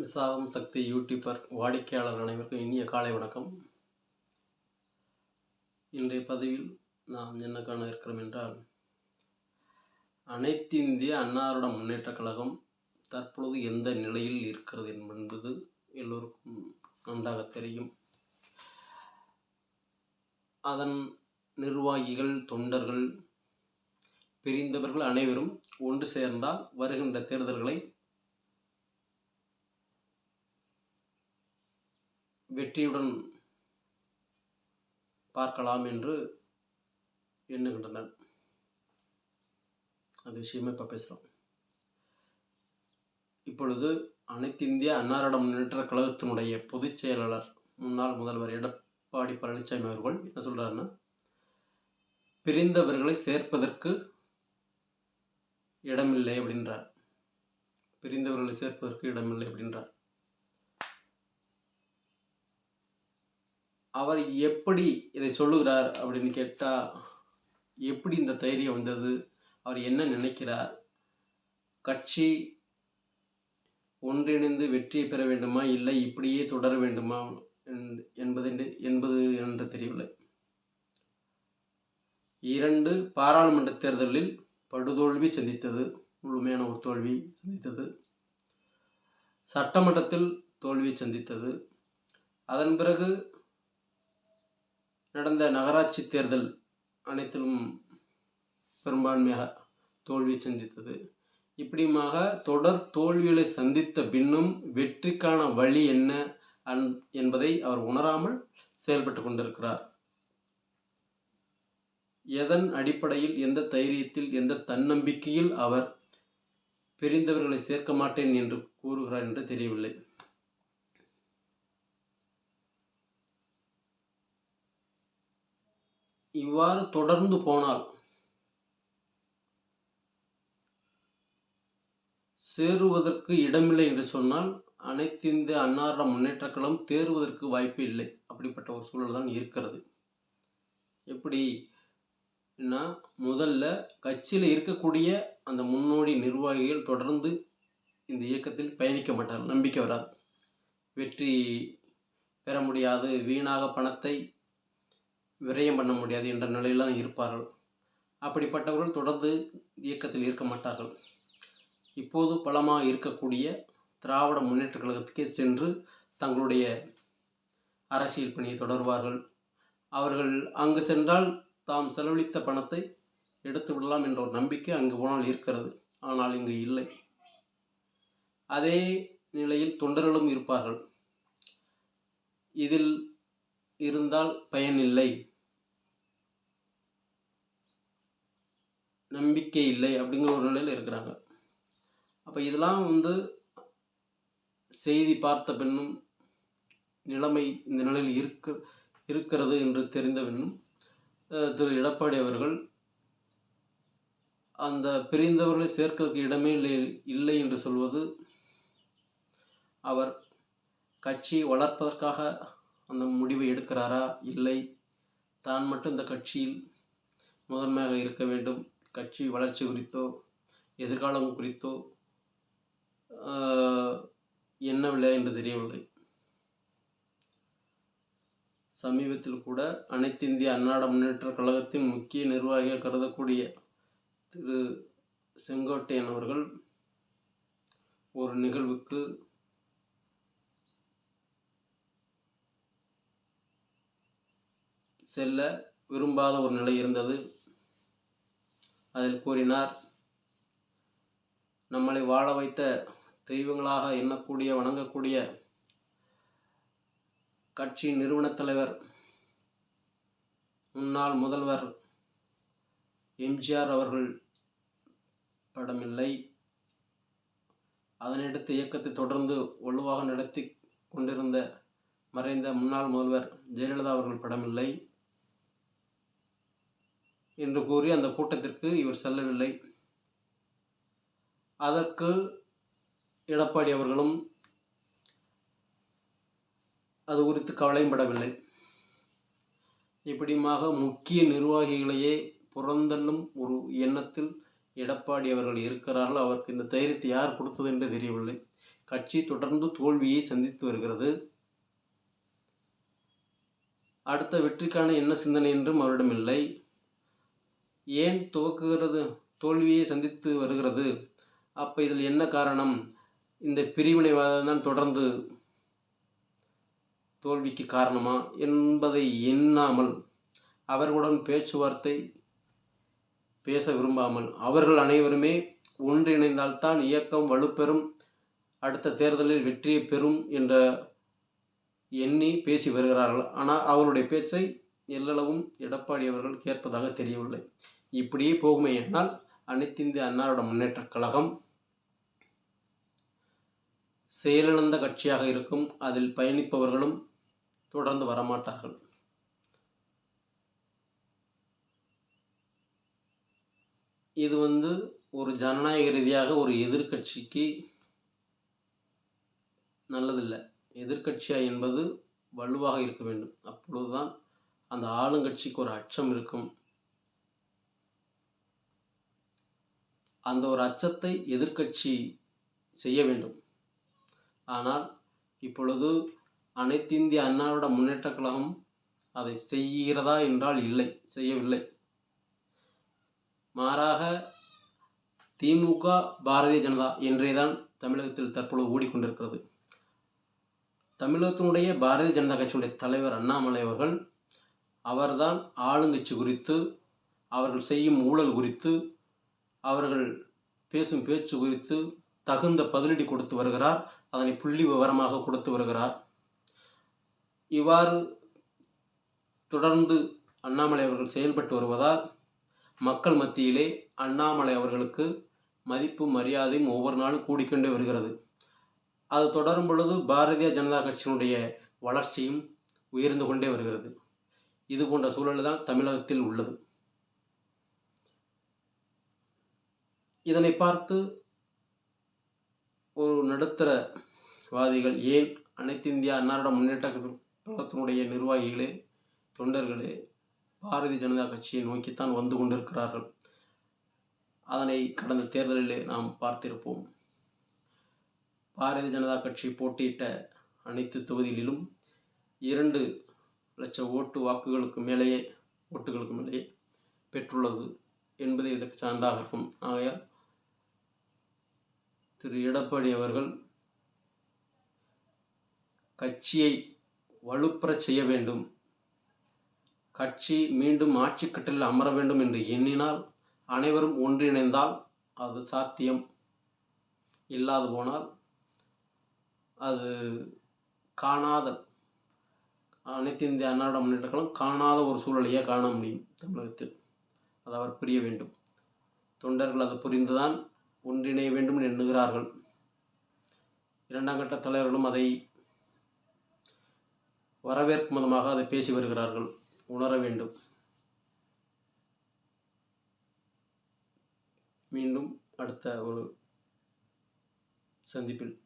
விசாகம் சக்தி YouTuber வாடிக்கையாளர் அனைவருக்கும் இனிய காலை வணக்கம். இன்றைய பதிவில் நாம் என்ன காண இருக்கிறோம் என்றால் அனைத்திந்திய அன்னாரோட முன்னேற்றக் கழகம் தற்பொழுது எந்த நிலையில் இருக்கிறது என்பது எல்லோருக்கும் நன்றாக தெரியும். அதன் நிர்வாகிகள் தொண்டர்கள் பிரிந்தவர்கள் அனைவரும் ஒன்று சேர்ந்தால் வருகின்ற தேர்தல்களை வெற்றியுடன் பார்க்கலாம் என்று எண்ணுகின்றனர். அது விஷயமா இப்போ பேசுகிறோம் இப்பொழுது அனைத்து இந்திய அன்னாரோட முன்னேற்ற கழகத்தினுடைய பொதுச் செயலாளர் முன்னாள் முதல்வர் எடப்பாடி பழனிசாமி அவர்கள் என்ன சொல்கிறாருன்னா பிரிந்தவர்களை சேர்ப்பதற்கு இடமில்லை அப்படின்றார். பிரிந்தவர்களை சேர்ப்பதற்கு இடமில்லை அப்படின்றார். அவர் எப்படி இதை சொல்லுகிறார் அப்படின்னு கேட்டால் எப்படி இந்த தைரியம் வந்தது? அவர் என்ன நினைக்கிறார்? கட்சி ஒன்றிணைந்து வெற்றியை பெற வேண்டுமா? இல்லை இப்படியே தொடர வேண்டுமா? என்- என்பது என்பது என்று தெரியவில்லை. இரண்டு பாராளுமன்ற தேர்தலில் படுதோல்வி சந்தித்தது. முழுமையான ஒரு தோல்வி சந்தித்தது. சட்டமன்றத்தில் தோல்வி சந்தித்தது. அதன் பிறகு நடந்த நகராட்சி தேர்தல் அனைத்திலும் பெரும்பான்மையாக தோல்வி சந்தித்தது. இப்படியுமாக தொடர் தோல்விகளை சந்தித்த பின்னும் வெற்றிக்கான வழி என்ன அன்- என்பதை அவர் உணராமல் செயல்பட்டு கொண்டிருக்கிறார். எதன் அடிப்படையில் எந்த தைரியத்தில் எந்த தன்னம்பிக்கையில் அவர் பிரிந்தவர்களை சேர்க்க மாட்டேன் என்று கூறுகிறார் என்று தெரியவில்லை. இவ்வாறு தொடர்ந்து போனால் சேருவதற்கு இடமில்லை என்று சொன்னால் அனைத்து இந்த அன்னார முன்னேற்றங்களும் தேறுவதற்கு வாய்ப்பு இல்லை. அப்படிப்பட்ட ஒரு சூழல் தான் இருக்கிறது. எப்படி? முதல்ல கட்சியில் இருக்கக்கூடிய அந்த முன்னோடி நிர்வாகிகள் தொடர்ந்து இந்த இயக்கத்தில் பயணிக்க மாட்டார்கள். நம்பிக்கை வராது. வெற்றி பெற முடியாது. வீணாக பணத்தை விரயம் பண்ண முடியாது என்ற நிலையில்தான் இருப்பார்கள். அப்படிப்பட்டவர்கள் தொடர்ந்து இயக்கத்தில் இருக்க மாட்டார்கள். இப்போது பலமாக இருக்கக்கூடிய திராவிட முன்னேற்ற கழகத்துக்கே சென்று தங்களுடைய அரசியல் பணியை தொடர்வார்கள். அவர்கள் அங்கு சென்றால் தாம் செலவழித்த பணத்தை எடுத்து விடலாம் என்ற ஒரு நம்பிக்கை அங்கு போனால் இருக்கிறது. ஆனால் இங்கு இல்லை. அதே நிலையில் தொண்டர்களும் இருப்பார்கள். இதில் இருந்தால் பயனில்லை நம்பிக்கை இல்லை அப்படிங்கிற ஒரு நிலையில் இருக்கிறாங்க. அப்போ இதெல்லாம் வந்து செய்தி பார்த்த பெண்ணும் நிலைமை இந்த நிலையில் இருக்க இருக்கிறது என்று தெரிந்த பெண்ணும் திரு எடப்பாடி அவர்கள் அந்த பிரிந்தவர்களை சேர்க்கிறதுக்கு இடமே இல்லை இல்லை என்று சொல்வது அவர் கட்சி வளர்ப்பதற்காக அந்த முடிவை எடுக்கிறாரா? இல்லை. தான் மட்டும் இந்த கட்சியில் முதன்மையாக இருக்க வேண்டும். கட்சி வளர்ச்சி குறித்தோ எதிர்காலம் குறித்தோ என்ன விலை என்று தெரியவில்லை. சமீபத்தில் கூட அனைத்து இந்திய அன்னாட முன்னேற்ற கழகத்தின் முக்கிய நிர்வாகியாக கருதக்கூடிய திரு. செங்கோட்டையன் அவர்கள் ஒரு நிகழ்வுக்கு செல்ல விரும்பாத ஒரு நிலை இருந்தது. அதில் கூறினார் நம்மளை வாழ வைத்த தெய்வங்களாக எண்ணக்கூடிய வணங்கக்கூடிய கட்சி நிறுவனத் தலைவர் முன்னாள் முதல்வர் எம்ஜிஆர் அவர்கள் படமில்லை. அதனையடுத்து இயக்கத்தை தொடர்ந்து வலுவாக நடத்தி கொண்டிருந்த மறைந்த முன்னாள் முதல்வர் ஜெயலலிதா அவர்கள் படமில்லை. என்று கூறி அந்த கூட்டத்திற்கு இவர் செல்லவில்லை. அதற்கு எடப்பாடி அவர்களும் அது குறித்து கவலையும் படவில்லை இப்படியுமாக முக்கிய நிர்வாகிகளையே புறந்தள்ளும் ஒரு எண்ணத்தில் எடப்பாடி அவர்கள் இருக்கிறார்கள் அவருக்கு இந்த தைரியத்தை யார் கொடுத்தது என்று தெரியவில்லை. கட்சி தொடர்ந்து தோல்வியை சந்தித்து வருகிறது. அடுத்த வெற்றிக்கான என்ன சிந்தனை என்றும் அவரிடம் இல்லை. ஏன் துவக்குகிறது? தோல்வியை சந்தித்து வருகிறது. அப்போ இதில் என்ன காரணம்? இந்த பிரிவினைவாதம் தான் தொடர்ந்து தோல்விக்கு காரணமா என்பதை எண்ணாமல் அவர்களுடன் பேச்சுவார்த்தை பேச விரும்பாமல் அவர்கள் அனைவருமே ஒன்றிணைந்தால்தான் இயக்கம் வலுப்பெறும் அடுத்த தேர்தலில் வெற்றியை பெறும் என்ற எண்ணி பேசி வருகிறார்கள். ஆனால் அவருடைய பேச்சை எல்லளவும் எடப்பாடி அவர்கள் கேட்பதாக தெரியவில்லை. இப்படியே போகுமே என்றால் அனைத்திந்திய அன்னாரோட முன்னேற்ற கழகம் செயலிழந்த கட்சியாக இருக்கும். அதில் பயணிப்பவர்களும் தொடர்ந்து வரமாட்டார்கள். இது வந்து ஒரு ஜனநாயக ரீதியாக ஒரு எதிர்க்கட்சிக்கு நல்லதில்லை. எதிர்க்கட்சியா என்பது வலுவாக இருக்க வேண்டும். அப்பொழுதுதான் அந்த ஆளுங்கட்சிக்கு ஒரு அச்சம் இருக்கும். அந்த ஒரு அச்சத்தை எதிர்க்கட்சி செய்ய வேண்டும். ஆனால் இப்பொழுது அனைத்திந்திய அன்னாரோட முன்னேற்ற கழகம் அதை செய்கிறதா என்றால் இல்லை செய்யவில்லை. மாறாக திமுக பாரதிய ஜனதா என்றே தான் தமிழகத்தில் தற்பொழுது ஓடிக்கொண்டிருக்கிறது. தமிழகத்தினுடைய பாரதிய ஜனதா கட்சியினுடைய தலைவர் அண்ணாமலை அவர்கள் அவர்தான் ஆளுங்கட்சி குறித்து அவர்கள் செய்யும் ஊழல் குறித்து அவர்கள் பேசும் பேச்சு குறித்து தகுந்த பதிலடி கொடுத்து வருகிறார் அதனை புள்ளி விவரமாக கொடுத்து வருகிறார். இவ்வாறு தொடர்ந்து அண்ணாமலை அவர்கள் செயல்பட்டு வருவதால் மக்கள் மத்தியிலே அண்ணாமலை அவர்களுக்கு மதிப்பு மரியாதையும் ஒவ்வொரு நாளும் கூடிக்கொண்டே வருகிறது. அது தொடரும் பொழுது பாரதிய ஜனதா கட்சியினுடைய வளர்ச்சியும் உயர்ந்து கொண்டே வருகிறது. இது போன்ற சூழல் தான் தமிழகத்தில் உள்ளது. இதனை பார்த்து ஒரு நடுத்தரவாதிகள் ஏன் அனைத்து அன்னாரோட முன்னேற்ற கழகத்தினுடைய நிர்வாகிகளே தொண்டர்களே பாரதிய ஜனதா கட்சியை நோக்கித்தான் வந்து கொண்டிருக்கிறார்கள்? அதனை கடந்த தேர்தலிலே நாம் பார்த்திருப்போம். பாரதிய ஜனதா கட்சி போட்டியிட்ட அனைத்து தொகுதிகளிலும் இரண்டு லட்சம் ஓட்டு வாக்குகளுக்கு மேலேயே ஓட்டுகளுக்கு மேலேயே பெற்றுள்ளது என்பது இதற்கு சான்றாக இருக்கும். ஆகையால் திரு எடப்பாடி அவர்கள் கட்சியை வலுப்பெறச் செய்ய வேண்டும். கட்சி மீண்டும் ஆட்சி கட்டில் அமர வேண்டும் என்று எண்ணினால் அனைவரும் ஒன்றிணைந்தால் அது சாத்தியம். இல்லாது போனால் அது காணாத அனைத்து இந்திய அன்னாட முன்னேற்றங்களும் காணாத ஒரு சூழலையே காண முடியும் தமிழகத்தில். அது அவர் புரிய வேண்டும். தொண்டர்கள் அது புரிந்துதான் ஒன்றிணைய வேண்டும் என்று எண்ணுகிறார்கள். இரண்டாம் கட்ட தலைவர்களும் அதை வரவேற்கும் விதமாக அதை பேசி வருகிறார்கள். உணர வேண்டும். மீண்டும் அடுத்த ஒரு சந்திப்பில்